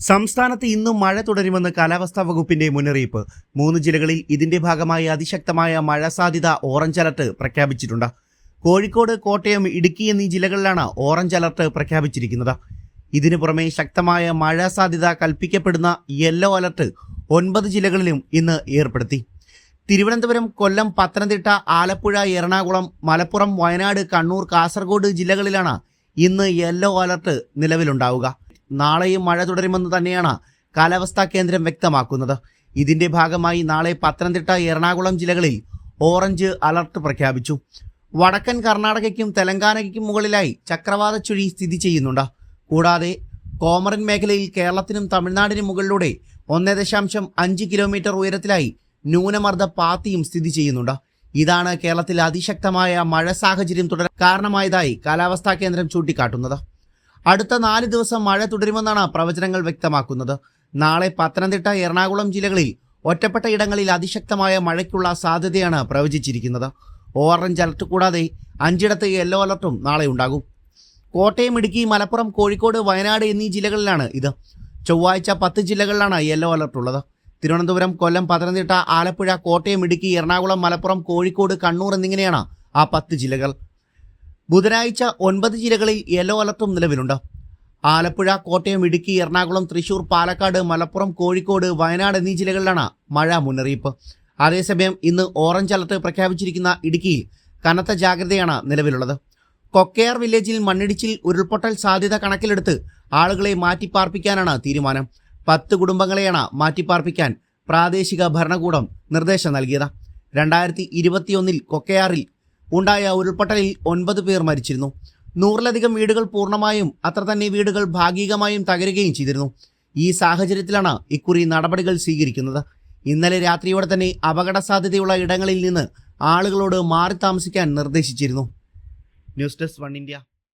സംസ്ഥാനത്ത് ഇന്നും മഴ തുടരുമെന്ന് കാലാവസ്ഥാ വകുപ്പിന്റെ മുന്നറിയിപ്പ്. മൂന്ന് ജില്ലകളിൽ ഇതിന്റെ ഭാഗമായി അതിശക്തമായ മഴ സാധ്യത ഓറഞ്ച് അലർട്ട് പ്രഖ്യാപിച്ചിട്ടുണ്ട്. കോഴിക്കോട് കോട്ടയം ഇടുക്കി എന്നീ ജില്ലകളിലാണ് ഓറഞ്ച് അലർട്ട് പ്രഖ്യാപിച്ചിരിക്കുന്നത്. ഇതിനു പുറമെ ശക്തമായ മഴ സാധ്യത കൽപ്പിക്കപ്പെടുന്ന യെല്ലോ അലർട്ട് ഒൻപത് ജില്ലകളിലും ഇന്ന് ഏർപ്പെടുത്തി. തിരുവനന്തപുരം കൊല്ലം പത്തനംതിട്ട ആലപ്പുഴ എറണാകുളം മലപ്പുറം വയനാട് കണ്ണൂർ കാസർഗോഡ് ജില്ലകളിലാണ് ഇന്ന് യെല്ലോ അലർട്ട് നിലവിലുണ്ടാവുക. നാളെയും മഴ തുടരുമെന്ന് തന്നെയാണ് കാലാവസ്ഥാ കേന്ദ്രം വ്യക്തമാക്കുന്നത്. ഇതിന്റെ ഭാഗമായി നാളെ പത്തനംതിട്ട എറണാകുളം ജില്ലകളിൽ ഓറഞ്ച് അലർട്ട് പ്രഖ്യാപിച്ചു. വടക്കൻ കർണാടകയ്ക്കും തെലങ്കാനയ്ക്കും മുകളിലായി ചക്രവാത ചുഴി സ്ഥിതി ചെയ്യുന്നുണ്ട്. കൂടാതെ കോമറൻ മേഖലയിൽ കേരളത്തിനും തമിഴ്നാടിനും മുകളിലൂടെ ഒന്നേ ദശാംശം അഞ്ച് കിലോമീറ്റർ ഉയരത്തിലായി ന്യൂനമർദ്ദ പാത്തിയും സ്ഥിതി ചെയ്യുന്നുണ്ട്. ഇതാണ് കേരളത്തിൽ അതിശക്തമായ മഴ സാഹചര്യം തുടരാൻ കാരണമായതായി കാലാവസ്ഥാ കേന്ദ്രം ചൂണ്ടിക്കാട്ടുന്നത്. അടുത്ത നാല് ദിവസം മഴ തുടരുമെന്നാണ് പ്രവചനങ്ങൾ വ്യക്തമാക്കുന്നത്. നാളെ പത്തനംതിട്ട എറണാകുളം ജില്ലകളിൽ ഒറ്റപ്പെട്ട ഇടങ്ങളിൽ അതിശക്തമായ മഴയ്ക്കുള്ള സാധ്യതയാണ് പ്രവചിച്ചിരിക്കുന്നത്. ഓറഞ്ച് അലർട്ട് കൂടാതെ അഞ്ചിടത്ത് യെല്ലോ അലർട്ടും നാളെ ഉണ്ടാകും. കോട്ടയം ഇടുക്കി മലപ്പുറം കോഴിക്കോട് വയനാട് എന്നീ ജില്ലകളിലാണ് ഇത്. ചൊവ്വാഴ്ച പത്ത് ജില്ലകളിലാണ് യെല്ലോ അലർട്ട് ഉള്ളത്. തിരുവനന്തപുരം കൊല്ലം പത്തനംതിട്ട ആലപ്പുഴ കോട്ടയം ഇടുക്കി എറണാകുളം മലപ്പുറം കോഴിക്കോട് കണ്ണൂർ എന്നിങ്ങനെയാണ് ആ പത്ത് ജില്ലകൾ. ബുധനാഴ്ച ഒൻപത് ജില്ലകളിൽ യെല്ലോ അലർട്ടും നിലവിലുണ്ട്. ആലപ്പുഴ കോട്ടയം ഇടുക്കി എറണാകുളം തൃശൂർ പാലക്കാട് മലപ്പുറം കോഴിക്കോട് വയനാട് എന്നീ ജില്ലകളിലാണ് മഴ മുന്നറിയിപ്പ്. അതേസമയം ഇന്ന് ഓറഞ്ച് അലർട്ട് പ്രഖ്യാപിച്ചിരിക്കുന്ന ഇടുക്കിയിൽ കനത്ത ജാഗ്രതയാണ് നിലവിലുള്ളത്. കൊക്കയാർ വില്ലേജിൽ മണ്ണിടിച്ചിൽ ഉരുൾപൊട്ടൽ സാധ്യത കണക്കിലെടുത്ത് ആളുകളെ മാറ്റിപ്പാർപ്പിക്കാനാണ് തീരുമാനം. പത്ത് കുടുംബങ്ങളെയാണ് മാറ്റിപ്പാർപ്പിക്കാൻ പ്രാദേശിക ഭരണകൂടം നിർദ്ദേശം നൽകിയത്. രണ്ടായിരത്തി ഇരുപത്തിയൊന്നിൽ കൊക്കയാറിൽ ഉണ്ടായ ഉരുൾപൊട്ടലിൽ ഒൻപത് പേർ മരിച്ചിരുന്നു. നൂറിലധികം വീടുകൾ പൂർണമായും അത്ര തന്നെ വീടുകൾ ഭാഗികമായും തകരുകയും ചെയ്തിരുന്നു. ഈ സാഹചര്യത്തിലാണ് ഇക്കുറി നടപടികൾ സ്വീകരിക്കുന്നത്. ഇന്നലെ രാത്രിയോടെ തന്നെ അപകട സാധ്യതയുള്ള ഇടങ്ങളിൽ നിന്ന് ആളുകളോട് മാറി താമസിക്കാൻ നിർദ്ദേശിച്ചിരുന്നു. News desk one India.